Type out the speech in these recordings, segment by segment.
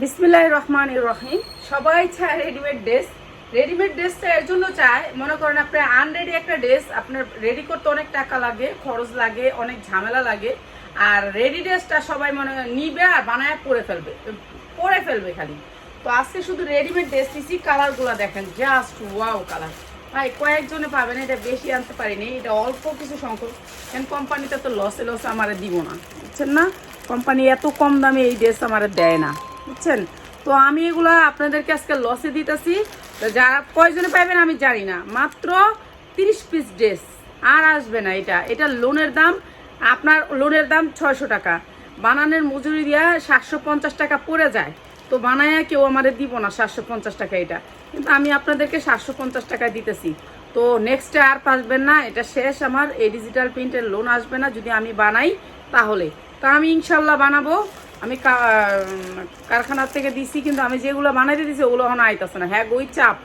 বিসমিল্লাহ রহমান রহিম। সবাই চায় রেডিমেড ড্রেস রেডিমেড ড্রেসটা এর জন্য চায়, মনে করেন আপনার আনরেডি একটা ড্রেস আপনার রেডি করতে অনেক টাকা লাগে, খরচ লাগে, অনেক ঝামেলা লাগে। আর রেডি ড্রেসটা সবাই মনে নিবে আর বানায় পরে ফেলবে পরে ফেলবে খালি। তো আজকে শুধু রেডিমেড ড্রেস নিছি কালারগুলো দেখেন জাস্ট ওয়াও কালার ভাই, কয়েকজনে পাবেন, এটা বেশি আনতে পারিনি, এটা অল্প কিছু সংখ্যক। কারণ কোম্পানিতে তো লসে লসে আমার দিব না, বুঝছেন না? কোম্পানি এত কম দামে এই ড্রেস আমার দেয় না। বুঝছেন? তো আমি এগুলো আপনাদেরকে আজকে লসে দিতেছি। যারা কয়জনে পাবেন আমি জানি না। মাত্র তিরিশ পিস ড্রেস আর আসবে না এটা। এটা লোনের দাম। আপনার লোনের দাম ছয়শো টাকা। বানানের মজুরি দিয়া সাতশো পঞ্চাশ টাকা পড়ে যায়। তো বানায়া কেউ আমাদের দিব না সাতশো পঞ্চাশ টাকা এটা। কিন্তু আমি আপনাদেরকে সাতশো পঞ্চাশ টাকায় দিতেছি। তো নেক্সটে আর পাসবেন না। এটা শেষ আমার। এই ডিজিটাল প্রিন্টের লোন আসবে না। যদি আমি বানাই, তাহলে। তা আমি ইনশাল্লাহ বানাবো। আমি কারখানার থেকে দিছি, কিন্তু আমি যেগুলো বানাইতে দিছি, ওগুলো এখন আইতাছে না। হ্যাঁ ওই চাপ।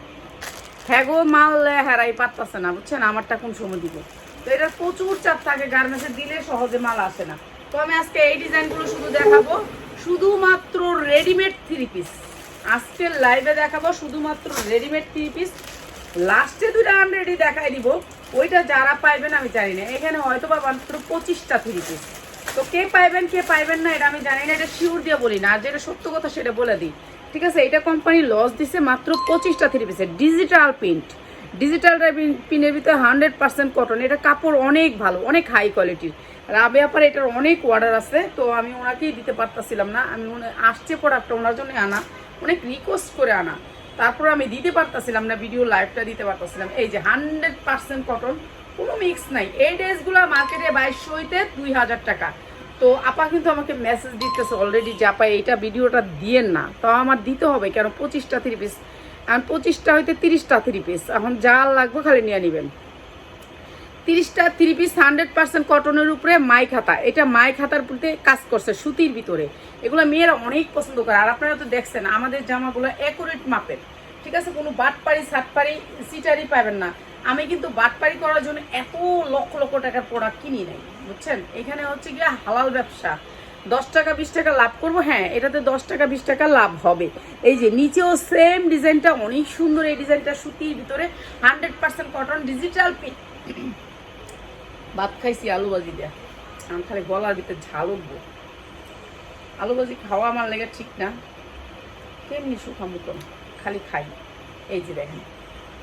হ্যাঁ গো, মাল হেরাই পারতাছে না, বুঝছেন? আমারটা কোন সময় দিব? তো এটার প্রচুর চাপ থাকে, গার্মেন্টসে দিলে সহজে মাল আসে না। তো আমি আজকে এই ডিজাইনগুলো শুধু দেখাবো, শুধুমাত্র রেডিমেড থ্রি পিস আজকের লাইভে দেখাবো, শুধুমাত্র রেডিমেড থ্রি পিস লাস্টে দুটো আনরেডি দেখাই দিব, ওইটা যারা পাইবেন, আমি জানি না। এখানে হয়তো বা মাত্র পঁচিশটা থ্রি পিস তো কে পাইবেন কে পাইবেন না, এটা আমি জানি না, এটা শিওর দিয়ে বলি না। আর যেটা সত্য কথা, সেটা বলে দিই। ঠিক আছে? এটা কোম্পানি লস দিছে মাত্র পঁচিশটা থ্রি পিসের ডিজিটাল প্রিন্ট ডিজিটাল পিনের ভিতরে হান্ড্রেড পার্সেন্ট কটন এটা কাপড় অনেক ভালো, অনেক হাই কোয়ালিটির রাবে আপার এটার অনেক অর্ডার আছে। তো আমি ওনাকেই দিতে পারতাছিলাম না। আমি উনি- আসছে প্রোডাক্টটা ওনার জন্য আনা। অনেক রিকোয়েস্ট করে আনা। তারপর আমি দিতে পারতাছিলাম না ভিডিও লাইভটা দিতে পারতাছিলাম। এই যে হান্ড্রেড পার্সেন্ট কটন কোনো মিক্স নাই। এই ড্রেসগুলো মার্কেটে বাইশশো হইতে দুই হাজার টাকা। তো আপা কিন্তু আমাকে মেসেজ দিতেছে অলরেডি যে, আপা, এইটা ভিডিওটা দিয়েন না। তাও আমার দিতে হবে কেন? পঁচিশটা থ্রি পিস আর পঁচিশটা হইতে তিরিশটা থ্রি পিস এখন যা লাগবে খালি নিয়ে নেবেন। তিরিশটা থ্রি পিস হান্ড্রেড পার্সেন্ট কটনের উপরে মাই খাতা। এটা মাই খাতার প্রতি কাজ করছে সুতির ভিতরে। এগুলো মেয়েরা অনেক পছন্দ করে। আর আপনারা তো দেখছেন, আমাদের জামাগুলো অ্যাকুরেট মাপের। ঠিক আছে? কোনো বাটপাড়ি সাতপাড়ি সিটারি পাবেন না। আমি কিন্তু বাটপাড়ি করার জন্য এত লক্ষ লক্ষ টাকার প্রোডাক্ট কিনি নাই। বুঝছেন? এখানে হচ্ছে গিয়ে হালাল ব্যবসা। দশ টাকা, বিশ টাকা লাভ করব হ্যাঁ এটাতে দশ টাকা, বিশ টাকা লাভ হবে। এই যে, নিচেও সেম ডিজাইনটা, অনেক সুন্দর এই ডিজাইনটা, সুতির ভিতরে হান্ড্রেড পার্সেন্ট কটন ডিজিটাল পিন ভাত খাইছি, আলু ভাজি দিয়া। আমি খালি গলার ভিতরে ঝাল উঠবো। আলু ভাজি খাওয়া আমার লেগে ঠিক না। কেমনি সুখা মতন খালি খাই। এই যে দেখেন,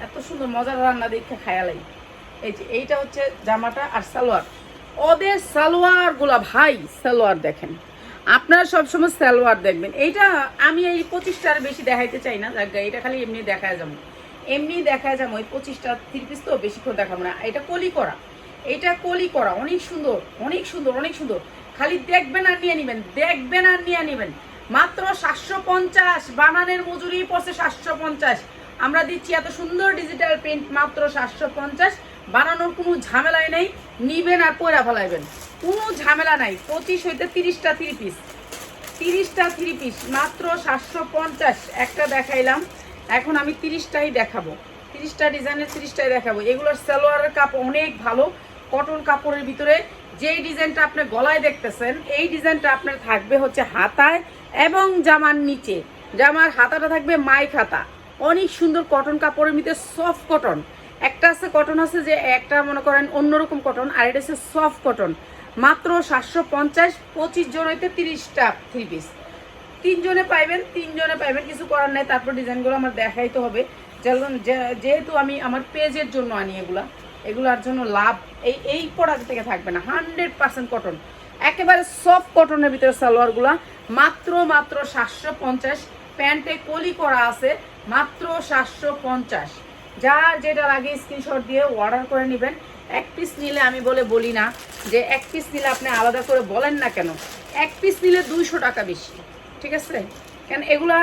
এত সুন্দর মজার রান্না দেখে খায়ালাই এই যে, এইটা হচ্ছে জামাটা আর সালোয়ার। ওদের সালোয়ারগুলা ভাই, সালোয়ার দেখেন। আপনারা সবসময় সালোয়ার দেখবেন। এইটা আমি এই পঁচিশটার বেশি দেখাইতে চাই না এটা খালি এমনি দেখায় যাব। এমনি দেখায় যাব ওই পঁচিশটা থ্রি পিস তো বেশিক্ষণ দেখাবো না। এটা কলি করা। এটা কলি করা, অনেক সুন্দর অনেক সুন্দর অনেক সুন্দর। খালি দেখবেন আর নিয়ে নিবেন, দেখবেন আর নিয়ে নিবেন। মাত্র সাতশো পঞ্চাশ, বানানের মজুরি পড়ছে সাতশো পঞ্চাশ। আমরা দিচ্ছি এত সুন্দর ডিজিটাল প্রিন্ট মাত্র সাতশো পঞ্চাশ। বানানোর কোনো ঝামেলাই নেই, নিবেন আর পয়রা ফেলাইবেন। কোনো ঝামেলা নাই, পঁচিশ হইতে তিরিশটা থ্রি পিস তিরিশটা থ্রি পিস মাত্র সাতশো পঞ্চাশ। একটা দেখাইলাম, এখন আমি তিরিশটাই দেখাবো। তিরিশটা ডিজাইনের তিরিশটাই দেখাবো। এগুলোর সালোয়ারের কাপ অনেক ভালো, কটন কাপড়ের ভিতরে যেই ডিজাইনটা আপনি গলায় দেখতেছেন, এই ডিজাইনটা আপনার থাকবে হচ্ছে হাতায় এবং জামার নিচে। জামার হাতাটা থাকবে মাই খাতা অনেক সুন্দর কটন কাপড়ের ভিতরে সফট কটন একটা আছে কটন আছে যে একটা মনে করেন অন্যরকম কটন আর এটা হচ্ছে সফট কটন মাত্র সাতশো পঞ্চাশ, পঁচিশ জন হইতে তিরিশটা থ্রি পিস তিনজনে পাইবেন তিনজনে পাইবেন, কিছু করার নাই। তারপর ডিজাইনগুলো আমার দেখাইতে হবে। যেহেতু আমি আমার পেজের জন্য আনি এগুলা, এগুলার জন্য লাভ এই এই প্রোডাক্ট থেকে থাকবে না। হান্ড্রেড পার্সেন্ট কটন একেবারে সফট কটনের ভিতরে সালোয়ারগুলা, মাত্র মাত্র সাতশো পঞ্চাশ। প্যান্টে কলি করা আছে, মাত্র সাতশো পঞ্চাশ। যার যেটা লাগে স্ক্রিনশট দিয়ে অর্ডার করে নেবেন। এক পিস নিলে আমি বলে বলি না যে এক পিস নিলে আপনি আলাদা করে বলেন না কেন। এক পিস নিলে দুইশো টাকা বেশি, ঠিক আছে? কেন এগুলা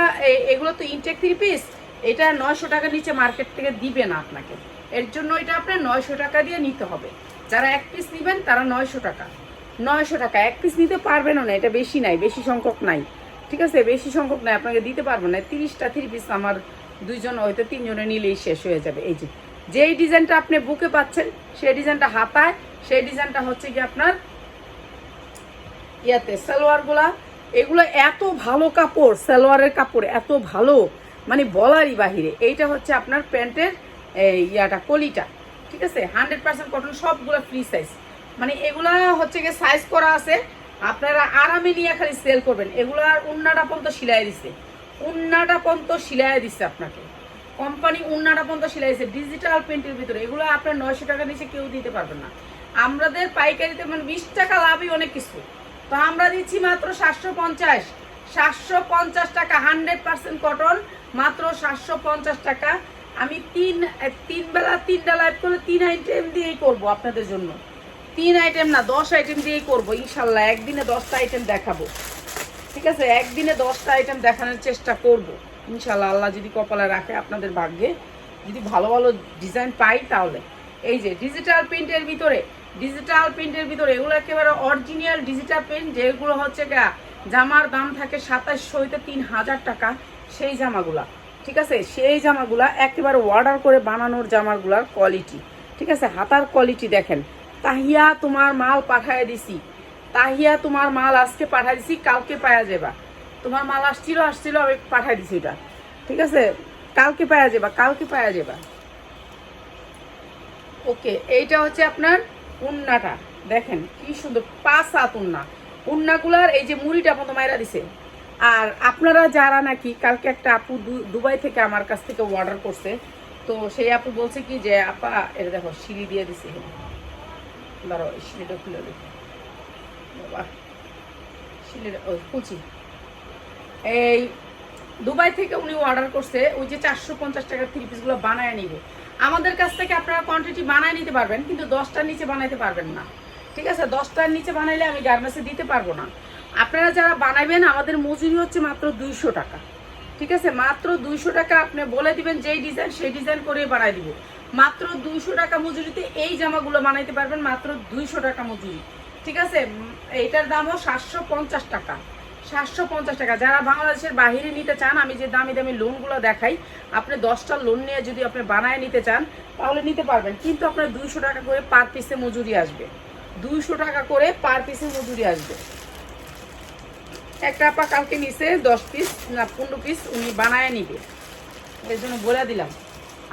এগুলো তো ইনটেক থ্রি পিস এটা নয়শো টাকার নিচে মার্কেট থেকে দিবে না আপনাকে। এর জন্য এটা আপনার নয়শো টাকা দিয়ে নিতে হবে। যারা এক পিস নেবেন, তারা নয়শো টাকা। নয়শো টাকা, এক পিস নিতে পারবেন না, এটা বেশি নাই, বেশি সংখ্যক নাই। ঠিক আছে? বেশি সংখ্যক নাই, আপনাকে দিতে পারব না। তিরিশটা থ্রি পিস আমার দুইজন হয়তো তিনজনে নিলেই শেষ হয়ে যাবে। এই যে, যেই ডিজাইনটা আপনি বুকে পাচ্ছেন, সেই ডিজাইনটা হাতায়, সেই ডিজাইনটা হচ্ছে কি আপনার ইয়াতে সালোয়ারগুলা। এগুলো এত ভালো কাপড়, সালোয়ারের কাপড় এত ভালো মানে বলারই বাহিরে। এইটা হচ্ছে আপনার প্যান্টের ইয়াটা, কলিটা, ঠিক আছে? হান্ড্রেড পার্সেন্ট কটন সবগুলো ফ্রি সাইজ মানে এগুলা হচ্ছে গিয়ে সাইজ করা আছে। আপনারা আরামে নিয়ে খালি সেল করবেন। এগুলো আর উন্নাটা পর্যন্ত সিলাই দিছে। উন্নাটা পর্যন্ত সিলাই দিচ্ছে আপনাকে। কোম্পানি উন্নাটা সিলাই দিচ্ছে ডিজিটাল প্রিন্টের ভিতরে। এগুলো আপনার নয়শো টাকা নিচে কেউ দিতে পারবেন না। আমাদের পাইকারিতে মানে বিশ টাকা লাভই অনেক কিছু। তো আমরা দিচ্ছি মাত্র সাতশো পঞ্চাশ। সাতশো পঞ্চাশ টাকা হান্ড্রেড পার্সেন্ট কটন মাত্র সাতশো পঞ্চাশ টাকা। আমি তিন তিন বেলা তিনটা লাইভ করে তিন আইটেম দিয়েই করব আপনাদের জন্য। তিন আইটেম না, দশ আইটেম দিয়েই করব, ইনশাল্লাহ। একদিনে দশটা আইটেম দেখাবো। ঠিক আছে, একদিনে দশটা আইটেম দেখানোর চেষ্টা করব। ইনশাল্লাহ আল্লাহ যদি কপালে রাখে আপনাদের ভাগ্যে। যদি ভালো ভালো ডিজাইন পাই তাহলে। এই যে ডিজিটাল প্রিন্টের ভিতরে ডিজিটাল প্রিন্টের ভিতরে এগুলো একেবারে অরিজিনাল ডিজিটাল প্রিন্ট যেগুলো হচ্ছে জামার দাম থাকে সাতাশশো হইতে তিন হাজার টাকা, সেই জামাগুলা। ঠিক আছে, সেই জামাগুলা একেবারে অর্ডার করে বানানোর জামাগুলার কোয়ালিটি ঠিক আছে, হাতার কোয়ালিটি দেখেন। তাহিয়া তোমার মাল পাঠায় দিছি। তাহিয়া তোমার মাল আজকে পাঠাই দিছি, কালকে পাওয়া যাবা তোমার মাল আসছিল আসছিল, আমি পাঠাই দিছি এটা। ঠিক আছে? কালকে পাওয়া যাবা কালকে পাওয়া যাবা ওকে, এইটা হচ্ছে আপনার উন্নাটা। দেখেন, কি সুন্দর, পাঁচ হাত উন্না। উন্নাগুলার এই যে মুড়িটা মতো মায়েরা দিছে। আর আপনারা যারা নাকি, কালকে একটা আপু দুবাই থেকে আমার কাছ থেকে অর্ডার করছে, তো সেই আপু বলছে কি যে, আপা, এটা দেখো, সিঁড়ি দিয়ে দিছে। এই সিঁড়িটা খুলে দেখো। এই দুবাই থেকে উনি অর্ডার করছে, ওই যে চারশো পঞ্চাশ টাকার থ্রি পিসগুলো বানায় নিবে। আমাদের কাছ থেকে আপনারা কোয়ান্টিটি বানায় নিতে পারবেন, কিন্তু দশটার নিচে বানাইতে পারবেন না। ঠিক আছে? দশটার নিচে বানাইলে আমি গার্মেন্টসে দিতে পারব না। আপনারা যারা বানাবেন আমাদের মজুরি হচ্ছে মাত্র দুইশো টাকা। ঠিক আছে? মাত্র দুইশো টাকা আপনি বলে দিবেন, যেই ডিজাইন সেই ডিজাইন করে বানাই দিব। মাত্র দুইশো টাকা মজুরিতে এই জামাগুলো বানাইতে পারবেন, মাত্র দুইশো টাকা মজুরি। ঠিক আছে? উম, এইটার দামও সাতশো পঞ্চাশ টাকা। সাতশো পঞ্চাশ টাকা। যারা বাংলাদেশের বাহিরে নিতে চান আমি যে দামি দামি লোনগুলো দেখাই আপনি দশটা লোন নিয়ে যদি আপনি বানায় নিতে চান তাহলে নিতে পারবেন। কিন্তু আপনার দুইশো টাকা করে পার পিসে মজুরি আসবে। দুইশো টাকা করে পার পিসে মজুরি আসবে। একটা আপা কালকে নিছে দশ পিস না পনেরো পিস উনি বানায় নিবে। এর জন্য বলে দিলাম।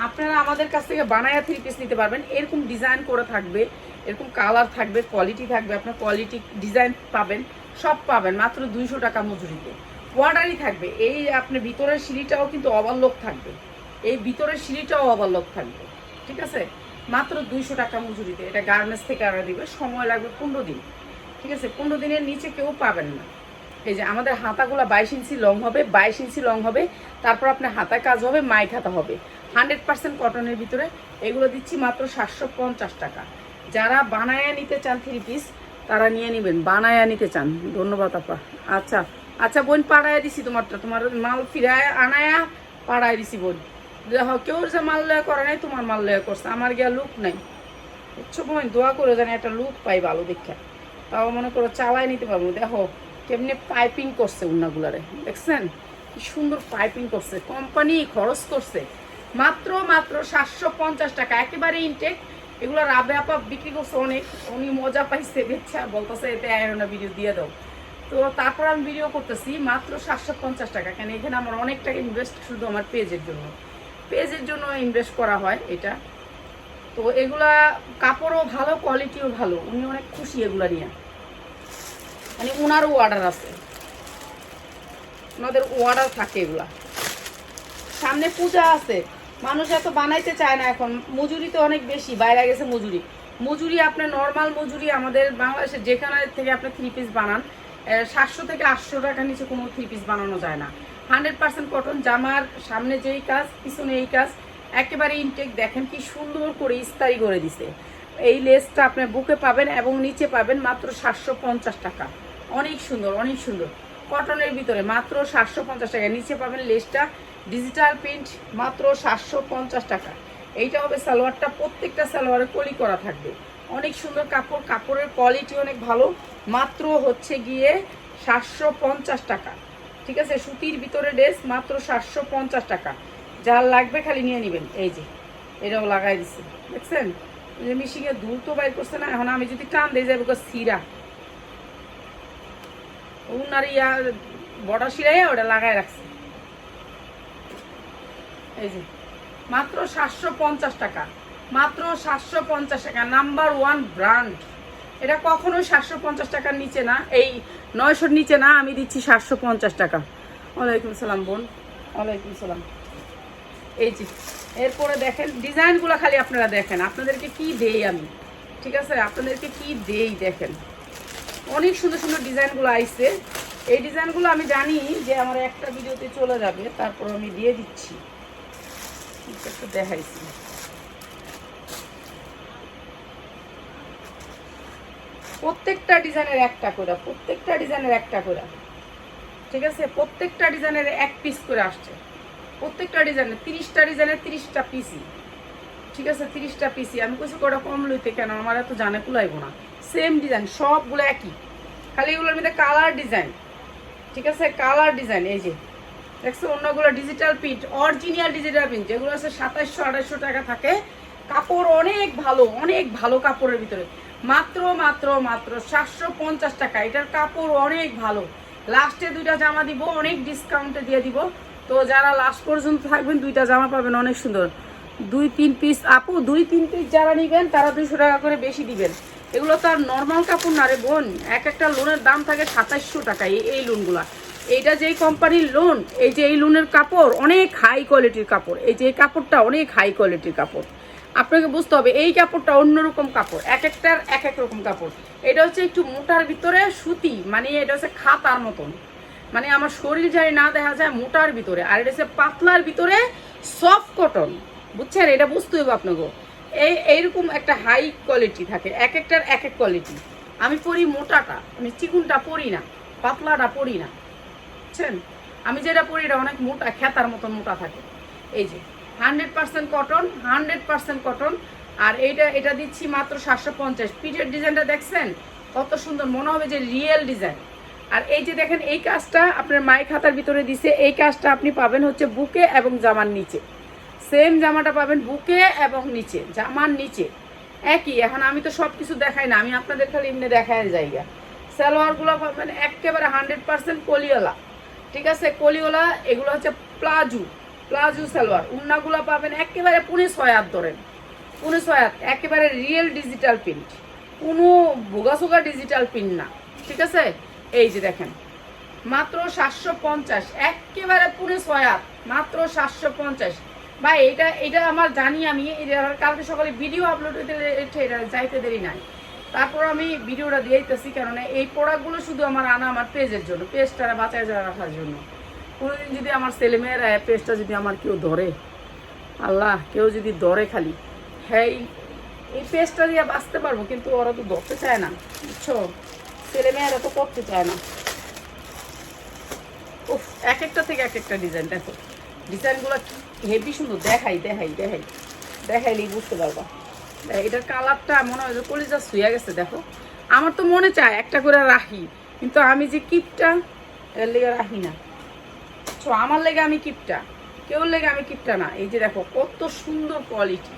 আপনারা আমাদের কাছ থেকে বানায়া থ্রি পিস নিতে পারবেন। এরকম ডিজাইন করে থাকবে, এরকম কালার থাকবে কোয়ালিটি থাকবে, আপনার কোয়ালিটি ডিজাইন পাবেন, সব পাবেন, মাত্র দুইশো টাকা মজুরিতে। ওয়ার্ডারই থাকবে। এই আপনার ভিতরের সিঁড়িটাও কিন্তু ওভারলোক থাকবে। এই ভিতরের সিঁড়িটাও ওভারলোক থাকবে। ঠিক আছে? মাত্র দুইশো টাকা মজুরিতে। এটা গার্মেন্টস থেকে আনা দিবে। সময় লাগবে পনেরো দিন। ঠিক আছে? পনেরো দিনের নিচে কেউ পাবেন না। এই যে আমাদের হাতাগুলো বাইশ ইঞ্চি লং হবে, বাইশ ইঞ্চি লং হবে, তারপর আপনার হাতায় কাজ হবে মাইক হাতা হবে। হান্ড্রেড পার্সেন্ট কটনের ভিতরে এগুলো দিচ্ছি মাত্র সাতশো পঞ্চাশ টাকা। যারা বানায়া নিতে চান থ্রি পিস তারা নিয়ে নেবেন। বানায়া নিতে চান। ধন্যবাদ, আপা। আচ্ছা আচ্ছা বোন, পাড়ায় দিছি তোমারটা। তোমার মাল ফিরায় আনায়া পাড়ায় দিছি বোন। দেখো, কেউ যে মাল লয়া করে নাই, তোমার মাল লয়া করছে। আমার গিয়া লুক নাই। বুঝছ বোন? দোয়া করে জানি একটা লুক পাই ভালো দেখা। তাও মনে করো চালাই নিতে পারব। দেখো কেমনি পাইপিং করছে উন্নাগুলারে, দেখছেন? কি সুন্দর পাইপিং করছে কোম্পানি খরচ করছে। মাত্র মাত্র সাতশো পঞ্চাশ টাকা, একেবারে ইনটেক এগুলো রাবে আপা বিক্রি করছে অনেক, উনি মজা পাইছে দেখছে বলতেছে, এতে আয়রনা ভিডিও দিয়ে দাও। তো তারপর আমি ভিডিও করতেছি, মাত্র সাতশো পঞ্চাশ টাকা। কেন, এখানে আমার অনেক টাকা ইনভেস্ট শুধু আমার পেজের জন্য। পেজের জন্য ইনভেস্ট করা হয় এটা। তো এগুলা কাপড়ও ভালো কোয়ালিটিও ভালো। উনি অনেক খুশি এগুলা নিয়ে। মানে ওনারও অর্ডার আছে। ওনাদের অর্ডার থাকে এগুলা। সামনে পূজা আছে। মানুষ এত বানাইতে চায় না এখন। মজুরি তো অনেক বেশি, বাইরে গেছে মজুরি। মজুরি আপনার নর্মাল মজুরি আমাদের বাংলাদেশে যেখানে থেকে আপনি থ্রি পিস বানান সাতশো থেকে আটশো টাকার নিচে কোনো থ্রি পিস বানানো যায় না। হান্ড্রেড পার্সেন্ট কটন জামার সামনে যেই কাজ, পিছনে এই কাজ, একেবারে ইনটেক দেখেন কি সুন্দর করে ইস্তারি করে দিছে। এই লেসটা আপনি বুকে পাবেন এবং নিচে পাবেন মাত্র সাতশো পঞ্চাশ টাকা। অনেক সুন্দর অনেক সুন্দর। কটনের ভিতরে মাত্র সাতশো পঞ্চাশ টাকা। নিচে পাবেন লেসটা ডিজিটাল প্রিন্ট মাত্র সাতশো পঞ্চাশ টাকা। এইটা হবে সালোয়ারটা, প্রত্যেকটা সালোয়ারে কলি করা থাকবে। অনেক সুন্দর কাপড়, কাপড়ের কোয়ালিটি অনেক ভালো। মাত্র হচ্ছে গিয়ে সাতশো পঞ্চাশ টাকা। ঠিক আছে? সুতির ভিতরে ড্রেস মাত্র সাতশো পঞ্চাশ টাকা। যার লাগবে খালি নিয়ে নেবেন। এই যে, এটাও লাগাই দিচ্ছে দেখছেন? যে মিশিংয়ে ধুল তো বাইর করছে না। এখন আমি যদি টান দিয়ে যাব সিরা উনার ইয়া বড় সিলাই ওটা লাগাই রাখছে। এই যে, মাত্র সাতশো পঞ্চাশ টাকা, মাত্র সাতশো পঞ্চাশ টাকা, নাম্বার ওয়ান ব্র্যান্ড। এটা কখনোই সাতশো পঞ্চাশ টাকার নিচে না, এই নয়শোর নিচে না, আমি দিচ্ছি সাতশো পঞ্চাশ টাকা। ওয়ালাইকুম সালাম বোন, ওয়ালাইকুম সালাম। এই যে, এরপরে দেখেন, ডিজাইনগুলো খালি আপনারা দেখেন, আপনাদেরকে কি দেই আমি, ঠিক আছে? আপনাদেরকে কি দেই দেখেন। অনেক সুন্দর সুন্দর ডিজাইনগুলো আইছে। এই ডিজাইনগুলো আমি জানি যে আমার একটা ভিডিওতে চলে যাবে, তারপর আমি দিয়ে দিচ্ছি। একটু দেখাইছি। প্রত্যেকটা ডিজাইনের একটা করে, প্রত্যেকটা ডিজাইনের একটা করে। ঠিক আছে? প্রত্যেকটা ডিজাইনের এক পিস করে আসছে। প্রত্যেকটা ডিজাইনের, তিরিশটা ডিজাইনের তিরিশটা পিসি ঠিক আছে? তিরিশটা পিসি আমি কইছি কটা কম লইতে কেন? আমার এত জানে কুলাইব না। সেম ডিজাইন, সবগুলো একই। খালি এগুলোর মধ্যে কালার ডিজাইন। ঠিক আছে? কালার ডিজাইন, এই যে। দেখছ, অন্যগুলো digital print original digital print যেগুলো আছে সাতাশশো আড়াইশো টাকা থাকে। কাপড় অনেক ভালো অনেক ভালো কাপড়ের ভিতরে। মাত্র মাত্র মাত্র সাতশো পঞ্চাশ টাকা। এটার কাপড় অনেক ভালো। লাস্টে দুইটা জামা দিব, অনেক ডিসকাউন্টে দিয়ে দিব। তো যারা লাস্ট পর্যন্ত থাকবেন, দুইটা জামা পাবেন, অনেক সুন্দর। দুই, তিন পিস আপু, দুই, তিন পিস যারা নিবেন, তারা দুইশো টাকা করে বেশি দিবেন। এগুলো তো আর নর্মাল কাপড় না রে বোন। এক একটা লোনের দাম থাকে সাতাশশো টাকা, এই লোনগুলা এইটা যেই কোম্পানির লোন এই যে এই লোনের কাপড়, অনেক হাই কোয়ালিটির কাপড়। এই যে এই কাপড়টা অনেক হাই কোয়ালিটির কাপড়। আপনাকে বুঝতে হবে, এই কাপড়টা অন্যরকম কাপড়, এক একটার এক এক রকম কাপড়। এটা হচ্ছে একটু মোটার ভিতরে সুতি মানে এটা হচ্ছে খাতার মতন। মানে আমার শরীর যাই না দেখা যায় মোটার ভিতরে, আর এটা হচ্ছে পাতলার ভিতরে সফট কটন বুঝছেন? এটা বুঝতে হবে আপনাকে। এই, এইরকম একটা হাই কোয়ালিটি থাকে, এক একটার এক এক কোয়ালিটি আমি পরি মোটাটা, আমি চিকুনটা পরি না, পাতলাটা পরি না। বুঝছেন? আমি যেটা পরি এটা অনেক মোটা, খেতার মতন মোটা থাকে। এই যে hundred percent cotton hundred percent cotton আর এইটা, এটা দিচ্ছি মাত্র সাতশো পঞ্চাশ। পিঠের ডিজাইনটা দেখছেন? কত সুন্দর, মনে হবে যে রিয়েল ডিজাইন আর এই যে দেখেন, এই কাজটা আপনার মাই খাতার ভিতরে দিছে, এই কাজটা আপনি পাবেন হচ্ছে বুকে এবং জামার নিচে। সেম জামাটা পাবেন বুকে এবং নিচে, জামার নিচে। একই, এখন আমি তো সব কিছু দেখাই না, আমি আপনাদের খালি এমনি দেখায় জায়গা সালোয়ারগুলো পাবেন একেবারে হান্ড্রেড পার্সেন্ট কলিওলা, ঠিক আছে? কলিওলা, এগুলো হচ্ছে প্লাজু প্লাজু সালোয়ার। উন্নাগুলো পাবেন একেবারে পুনে ছয় হাত ধরেন, পুনে ছয় হাত, একেবারে রিয়েল ডিজিটাল প্রিন্ট কোনো বোগাসোগা ডিজিটাল প্রিন্ট না, ঠিক আছে? এই যে দেখেন, মাত্র সাতশো পঞ্চাশ একেবারে পুরো ছয় হাত, মাত্র সাতশো পঞ্চাশ। ভাই, এটা এটা আমার জানি আমি কালকে সকালে ভিডিও আপলোড হইতে এটা যাইতে দেরি নাই। তারপর আমি ভিডিওটা দিয়ে দিতেছি কেননা এই প্রোডাক্টগুলো শুধু আমার আনা আমার পেজের জন্য, পেজটা বাঁচায় যাওয়া রাখার জন্য। কোনোদিন যদি আমার ছেলেমেয়েরা পেজটা যদি আমার কেউ ধরে, আল্লাহ, কেউ যদি ধরে খালি হ্যাঁ এই- এই পেজটা দিয়ে বাঁচতে পারব, কিন্তু ওরা তো ধরতে চায় না, বুঝছ? ছেলেমেয়েরা তো করতে চায় না। উফ, এক একটা থেকে এক একটা ডিজাইন, দেখো। ডিজাইনগুলো হেভি সুন্দর, দেখাই দেখাই দেখাই। দেখাইলেই বুঝতে পারবা। এটার কালারটা মনে হয় যে কলিজা শুয়ে গেছে, দেখো। আমার তো মনে চায় একটা করে রাখি, কিন্তু আমি যে কিপটা এর লেগে রাখি না। তো আমার লেগে আমি কিপটা কেউ লেগে আমি কিপটা না। এই যে দেখো, কত সুন্দর কোয়ালিটি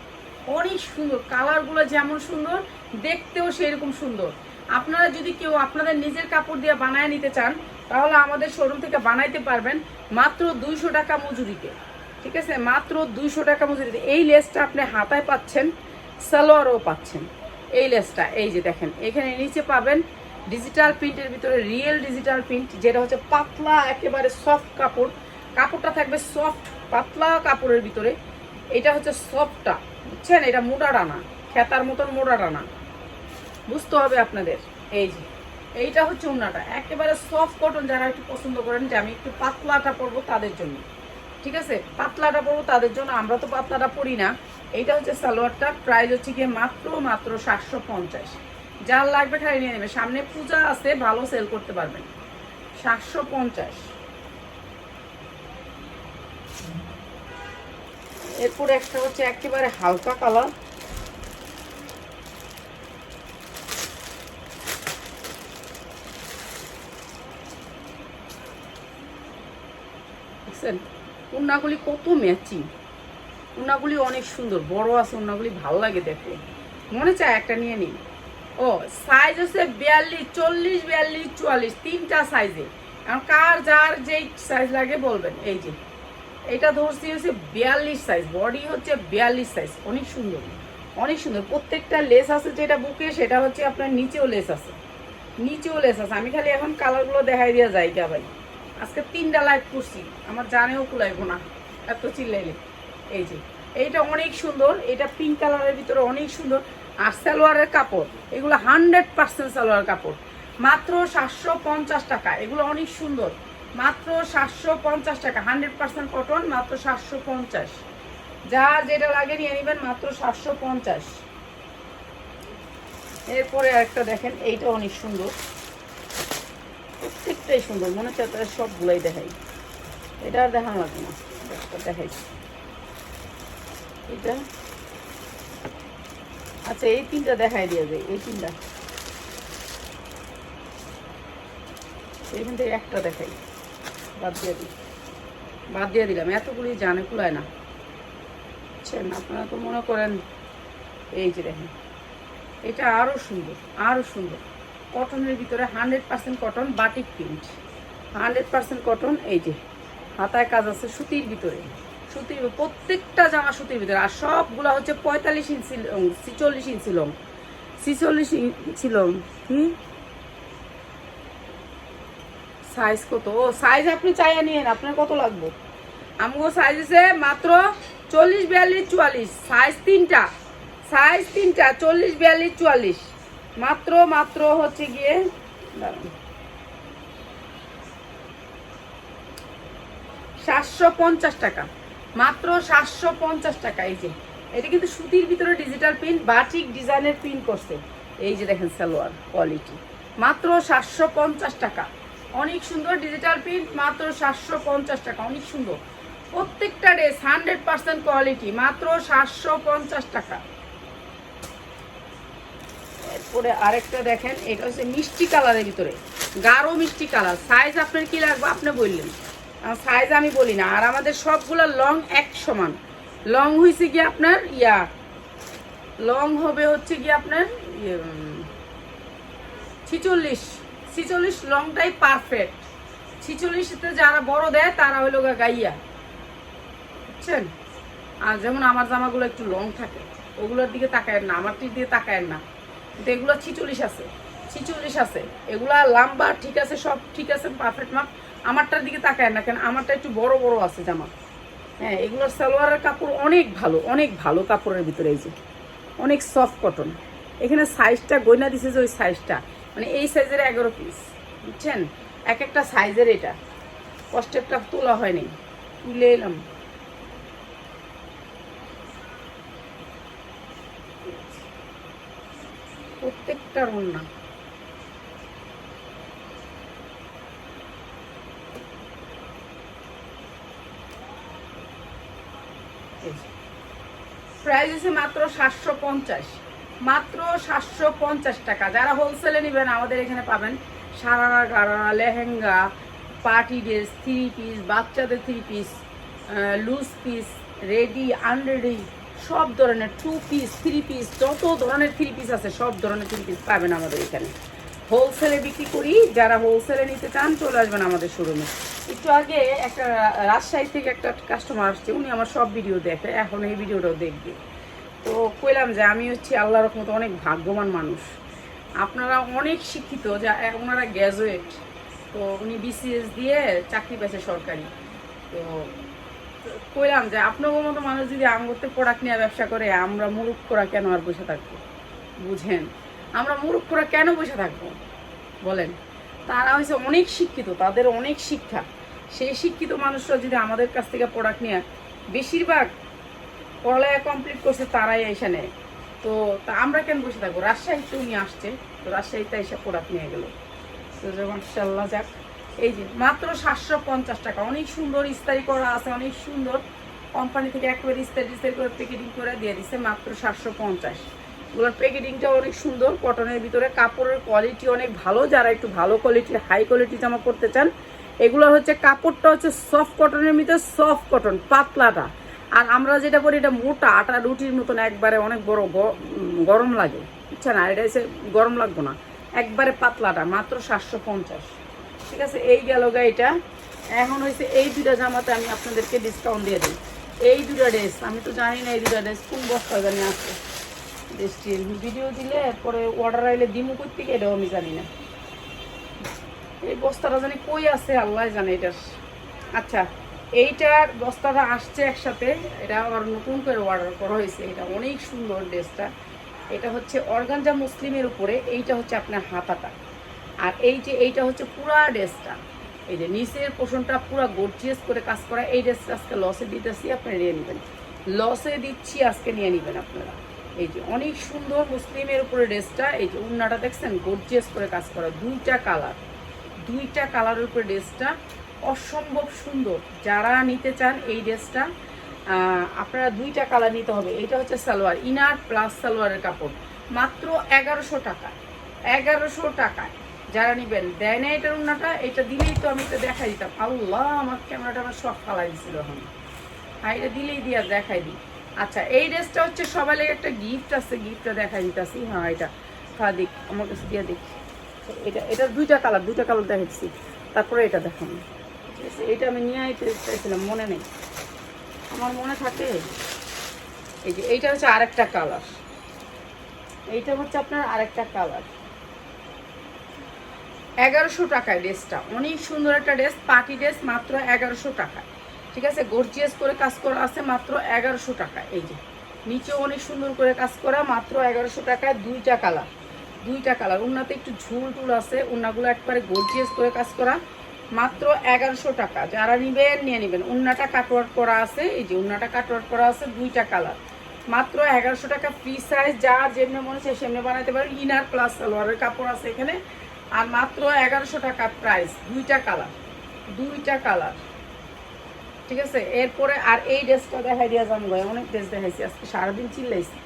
অনেক সুন্দর। কালারগুলো যেমন সুন্দর, দেখতেও সেরকম সুন্দর। আপনারা যদি কেউ আপনাদের নিজের কাপড় দিয়ে বানায় নিতে চান তাহলে আমাদের শোরুম থেকে বানাইতে পারবেন মাত্র দুইশো টাকা মজুরিতে। ঠিক আছে? মাত্র দুইশো টাকা মজুরিতে। এই লেসটা আপনি হাতায় পাচ্ছেন, সালোয়ারও পাচ্ছেন। এই লেসটা, এই যে দেখেন, এখানে নিচে পাবেন ডিজিটাল প্রিন্টের ভিতরে রিয়েল ডিজিটাল প্রিন্ট যেটা হচ্ছে পাতলা, একেবারে সফট কাপড়। কাপড়টা থাকবে সফট পাতলা কাপড়ের ভিতরে। এটা হচ্ছে সফটটা বুঝছেন? এটা মোটা ডানা, খেতার মতন মোটা ডানা। বুঝতে হবে আপনাদের। এই যে এইটা হচ্ছে উন্নাটা একেবারে সফট কটন যারা একটু পছন্দ করেন যে আমি একটু পাতলাটা পরবো তাদের জন্য। ঠিক আছে? পাতলাটা পরবো তাদের জন্য। আমরা তো পাতলাটা পরি না। এইটা হচ্ছে সালোয়ারটা। প্রাইস হচ্ছে গিয়ে মাত্র মাত্র সাতশো পঞ্চাশ। যার লাগবে খালি নিয়ে নেবে। সামনে পূজা আছে, ভালো সেল করতে পারবেন। সাতশো পঞ্চাশ। এরপরে একটা হচ্ছে একেবারে হালকা কালার দেখছেন? উন্নাগুলি কত ম্যাচিং। উন্নাগুলি অনেক সুন্দর, বড় আছে, উন্নাগুলি ভালো লাগে দেখতে। মনে চায় একটা নিয়ে নিই। ও সাইজ হচ্ছে বিয়াল্লিশ, চল্লিশ, বিয়াল্লিশ, চুয়াল্লিশ, তিনটা সাইজে এখন কার যার যেই সাইজ লাগে বলবেন। এই যে, এটা ধরছি হচ্ছে বিয়াল্লিশ সাইজ বডি হচ্ছে বিয়াল্লিশ সাইজ অনেক সুন্দর। অনেক সুন্দর। প্রত্যেকটা লেস আছে যেটা বুকে, সেটা হচ্ছে আপনার নিচেও লেস আছে। নিচেও লেস আছে। আমি খালি এখন কালারগুলো দেখাই দিয়া যাই গা ভাই। আজকে তিনটা লাইট করছি। আমার জানেও কুলাইবো না। এত চিল্লাইলে। এই যে, এইটা অনেক সুন্দর। এটা পিঙ্ক কালারের ভিতরে অনেক সুন্দর। আর সালোয়ারের কাপড়, এগুলো হান্ড্রেড পার্সেন্ট সালোয়ার কাপড়। মাত্র সাতশো পঞ্চাশ টাকা। এগুলো অনেক সুন্দর। মাত্র সাতশো পঞ্চাশ টাকা। হান্ড্রেড পার্সেন্ট কটন মাত্র সাতশো পঞ্চাশ। যার যেটা লাগে নিয়ে নেবেন, মাত্র সাতশো পঞ্চাশ। এরপরে আরেকটা দেখেন এইটা অনেক সুন্দর। প্রত্যেকটাই সুন্দর। মনে হচ্ছে তাদের সবগুলোই দেখাই। এটা আর দেখানো লাগবে না। দেখাইছি এটা? আচ্ছা এই তিনটা দেখাই দিয়ে যায় এই তিনটা। এইখান থেকে একটা দেখাই। বাদ দিয়ে দিই। বাদ দিয়ে দিলাম। এতগুলি জানে, কুলায় না। বুঝছেন আপনারা তো মনে করেন। এই যে দেখেন। এটা আরও সুন্দর আরও সুন্দর। কটনের ভিতরে hundred percent cotton batik print. Hundred percent cotton, এই যে, হাতায় কাজ আছে সুতির ভিতরে। সুতির প্রত্যেকটা জামা সুতির ভিতরে, আর সবগুলো হচ্ছে পঁয়তাল্লিশ ইঞ্চি লং, ছিচল্লিশ ইঞ্চি লং। ছিচল্লিশ ইঞ্চি লং কি সাইজ কত? ও সাইজ আপনি চাইয়া নিয়েন, আপনার কত লাগবে? আমগো সাইজ আছে মাত্র চল্লিশ বিয়াল্লিশ চুয়াল্লিশ সাইজ তিনটা। সাইজ তিনটা, চল্লিশ বিয়াল্লিশ চুয়াল্লিশ। মাত্র মাত্র হচ্ছে গিয়ে, সাতশো পঞ্চাশ টাকা। মাত্র সাতশো পঞ্চাশ টাকা, এই যে। এটা কিন্তু সুতির ভিতরে ডিজিটাল প্রিন্ট বাটিক ডিজাইনের প্রিন্ট করছে। এই যে দেখেন সালোয়ার কোয়ালিটি মাত্র সাতশো পঞ্চাশ টাকা। অনেক সুন্দর ডিজিটাল প্রিন্ট মাত্র সাতশো পঞ্চাশ টাকা, অনেক সুন্দর। প্রত্যেকটা ড্রেস হান্ড্রেড পার্সেন্ট কোয়ালিটি মাত্র সাতশো পঞ্চাশ টাকা। এরপরে আরেকটা দেখেন এটা হচ্ছে মিষ্টি কালারের ভিতরে। গাঢ় মিষ্টি কালার। সাইজ আপনার কি লাগবে? আপনি বললেন। সাইজ আমি বলি না। আর আমাদের সবগুলো লং এক সমান। লং হয়েছে কি আপনার ইয়া লং হবে হচ্ছে কি আপনার ইয়ে, ছিচল্লিশ। ছিচল্লিশ লংটাই পারফেক্ট ছিচল্লিশতে যারা বড় দেয় তারা হইল গাইয়া। বুঝছেন? আর যেমন আমার জামাগুলো একটু লং থাকে ওগুলোর দিকে তাকায় না আমারটির দিকে তাকায়েন না। কিন্তু এগুলো ছিচল্লিশ আছে। ছিচল্লিশ আছে। এগুলা লাম্বা, ঠিক আছে, সব ঠিক আছে পারফেক্ট মাপ আমারটার দিকে তাকায় না, কেন আমারটা একটু বড় বড় আছে জামা। হ্যাঁ এগুলোর সালোয়ারের কাপড় অনেক ভালো অনেক ভালো কাপড়ের ভিতরে এই যে। অনেক সফট কটন এখানে সাইজটা গয়না দিছে যে ওই সাইজটা মানে এই সাইজের এগারো পিস বুঝছেন? এক একটা সাইজের এটা। কষ্টেরটা তোলা হয়নি। তুলে এলাম। প্রত্যেকটার ওড়না প্রাইস আছে মাত্র সাতশো পঞ্চাশ। মাত্র সাতশো পঞ্চাশ টাকা। যারা হোলসেলে নেবেন, আমাদের এখানে পাবেন sharara, gharara, lehenga party dress three piece বাচ্চাদের three piece loose piece ready unready সব ধরনের টু পিস থ্রি পিস যত ধরনের থ্রি পিস আছে, সব ধরনের থ্রি পিস পাবেন আমাদের এখানে। হোলসেলে বিক্রি করি, যারা হোলসেলে নিতে চান, চলে আসবেন আমাদের শোরুমে একটু আগে একটা রাজশাহী থেকে একটা কাস্টমার আসছে, উনি আমার সব ভিডিও দেখে, এখন এই ভিডিওটাও দেখবে। তো কইলাম যে, আমি হচ্ছি আল্লাহর রহমত অনেক ভাগ্যবান মানুষ। আপনারা অনেক শিক্ষিত, যা ওনারা গ্র্যাজুয়েট তো উনি বিসিএস দিয়ে চাকরি পেয়েছে সরকারি। তো কইলাম যে আপনার মতো মানুষ যদি আঙ্গুরতে প্রোডাক্ট নিয়ে ব্যবসা করে, আমরা মুরুক্ষরা কেন আর বসে থাকব? বুঝেন? আমরা মুরুক্ষরা কেন বসে থাকব? বলেন। তারা হয়েছে অনেক শিক্ষিত, তাদের অনেক শিক্ষা। সেই শিক্ষিত মানুষরা যদি আমাদের কাছ থেকে প্রোডাক্ট নিয়ে বেশিরভাগ পড়ালেখা কমপ্লিট করছে, তারাই এসে নেয়। তো তা আমরা কেন বসে থাকব? রাজশাহীতে উনি আসছে, তো রাজশাহীতে এসে প্রোডাক্ট নিয়ে গেলো। তো যখন মার্শাল্লাহ যাক এই যে, মাত্র সাতশো পঞ্চাশ টাকা। অনেক সুন্দর ইস্তারি করা আছে, অনেক সুন্দর। কোম্পানি থেকে একবারে ইস্তারি ইস্তারি করে প্যাকেটিং করে দিয়ে দিছে, মাত্র সাতশো পঞ্চাশ। এগুলোর প্যাকেটিংটা অনেক সুন্দর কটনের ভিতরে কাপড়ের কোয়ালিটি অনেক ভালো। যারা একটু ভালো কোয়ালিটির হাই কোয়ালিটি জামা করতে চান, এগুলো হচ্ছে, কাপড়টা হচ্ছে সফট কটনের ভিতরে সফট কটন পাতলাটা। আর আমরা যেটা করি এটা মোটা, আটা রুটির মতন একবারে অনেক বড় গরম লাগে। বুঝছেন? না এটা এসে গরম লাগবো না। একবারে পাতলাটা, মাত্র সাতশো পঞ্চাশ। ঠিক আছে, এই গেল এটা। এখন হয়েছে এই দুটা জামাতে আমি আপনাদেরকে ডিসকাউন্ট দিয়ে দিই। এই দুটা ড্রেস আমি তো জানি না এই দুটা ড্রেস কোন বস্তা জানি ড্রেসটি ভিডিও দিলে পরে অর্ডার আইলে দিমু করতে গিয়ে এটাও আমি জানি না। এই বস্তাটা জানি কই আছে, আল্লাহ জানে এটার। আচ্ছা এইটার বস্তাটা আসছে একসাথে, এটা আবার নতুন করে অর্ডার করা হয়েছে এটা অনেক সুন্দর ড্রেসটা এটা হচ্ছে অর্গানজা মুসলিমের উপরে, এইটা হচ্ছে আপনার হাতাটা। আর এই যে এইটা হচ্ছে পুরা ড্রেসটা, এই যে নিচের পোষণটা পুরো গর্জিয়াস করে কাজ করা, এই ড্রেসটা আজকে লসে দিতেছি, আপনি নিয়ে নেবেন। লসে দিচ্ছি, আজকে নিয়ে নেবেন আপনারা। এই যে অনেক সুন্দর মুসলিমের উপরে ড্রেসটা, এই যে উন্নাটা দেখছেন গর্জিয়াস করে কাজ করা, দুইটা কালার দুইটা কালারের উপরে ড্রেসটা অসম্ভব সুন্দর। যারা নিতে চান এই ড্রেসটা আপনারা দুইটা কালার নিতে হবে। এটা হচ্ছে সালোয়ার, ইনার প্লাস সালোয়ারের কাপড়। মাত্র এগারোশো টাকা, এগারোশো টাকায়। যারা নিবেন, দেয় না এটার উন্নাটা, এটা দিলেই তো আমি এটা দেখাই দিতাম। আল্লাহ, আমার ক্যামেরাটা আমার সব ফালাই দিছিল এখন। হ্যাঁ এটা দিলেই দিয়া দেখাই দিই। আচ্ছা এই ড্রেসটা হচ্ছে সবাই একটা গিফট আছে গিফটটা দেখাই দিতেছি। হ্যাঁ এটা হ্যাঁ দিক আমার কাছে দিয়ে দেখি। এটা এটা দুইটা কালার দুইটা কালার দেখাচ্ছি তারপরে এটা দেখানো এটা আমি নিয়ে আইতে চাইছিলাম, মনে নেই। আমার মনে থাকে, এই যে এইটা হচ্ছে আরেকটা কালার। এইটা হচ্ছে আপনার আরেকটা কালার। এগারোশো টাকায় ড্রেসটা। অনেক সুন্দর একটা ড্রেস, পার্টি ড্রেস, মাত্র এগারোশো টাকা ঠিক আছে? গর্জিয়াস করে কাজ করা আছে মাত্র এগারোশো টাকা এই যে, নিচেও অনেক সুন্দর করে কাজ করা, মাত্র এগারোশো টাকায় দুইটা কালার। দুইটা কালার। উন্নাতে একটু ঝুল টুল আছে উন্নাগুলো একবারে গর্জিয়াস করে কাজ করা, মাত্র এগারোশো টাকা। যারা নিবেন, নিয়ে নেবেন। উন্নাটা কাটওয়ার্ক করা আছে, এই যে উন্নাটা কাটওয়ার্ক করা আছে, দুইটা কালার। মাত্র এগারোশো টাকা ফ্রি সাইজ যা যেমনি মনে হচ্ছে সেমনি বানাতে পারেন। ইনার প্লাস সালোয়ারের কাপড় আছে এখানে। আর মাত্র এগারোশো টাকা প্রাইস দুইটা কালার দুইটা কালার ঠিক আছে? এরপরে আর এই ড্রেসটা দেখাই দিয়া যাব ভাই অনেক ড্রেস দেখাইছি, আজকে সারাদিন চিল্লাইছি।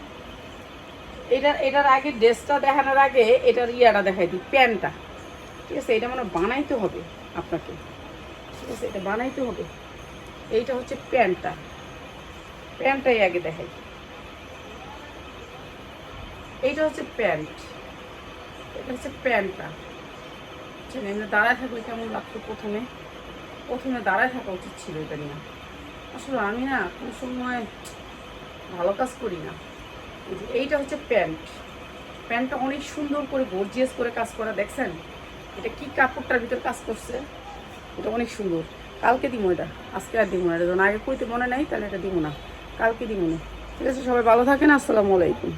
এটার এটার আগে ড্রেসটা দেখানোর আগে এটার ইয়াটা দেখাই দিই, প্যান্টটা। ঠিক আছে? এটা মানে বানাইতে হবে আপনাকে। ঠিক আছে? এটা বানাইতে হবে। এইটা হচ্ছে প্যান্টটা। প্যান্টটাই আগে দেখাই। এইটা হচ্ছে প্যান্ট। এটা হচ্ছে প্যান্টটা। বুঝছেন এমনি দাঁড়ায় থাকলে কেমন লাগতো প্রথমে? প্রথমে দাঁড়ায় থাকা উচিত ছিল এটা নিয়ে। আসলে আমি না কোনো সময় ভালো কাজ করি না। এই এইটা হচ্ছে প্যান্ট। প্যান্টটা অনেক সুন্দর করে গর্জিয়াস করে কাজ করা, দেখছেন? এটা কি কাপড়টার ভিতর কাজ করছে? এটা অনেক সুন্দর। কালকে দিব এটা। আজকে আর দিব না। এটা যখন আগে কইতে মনে নাই, তাহলে এটা দিব না। কালকে দিব না। ঠিক আছে, সবাই ভালো থাকেন। আসসালামু আলাইকুম।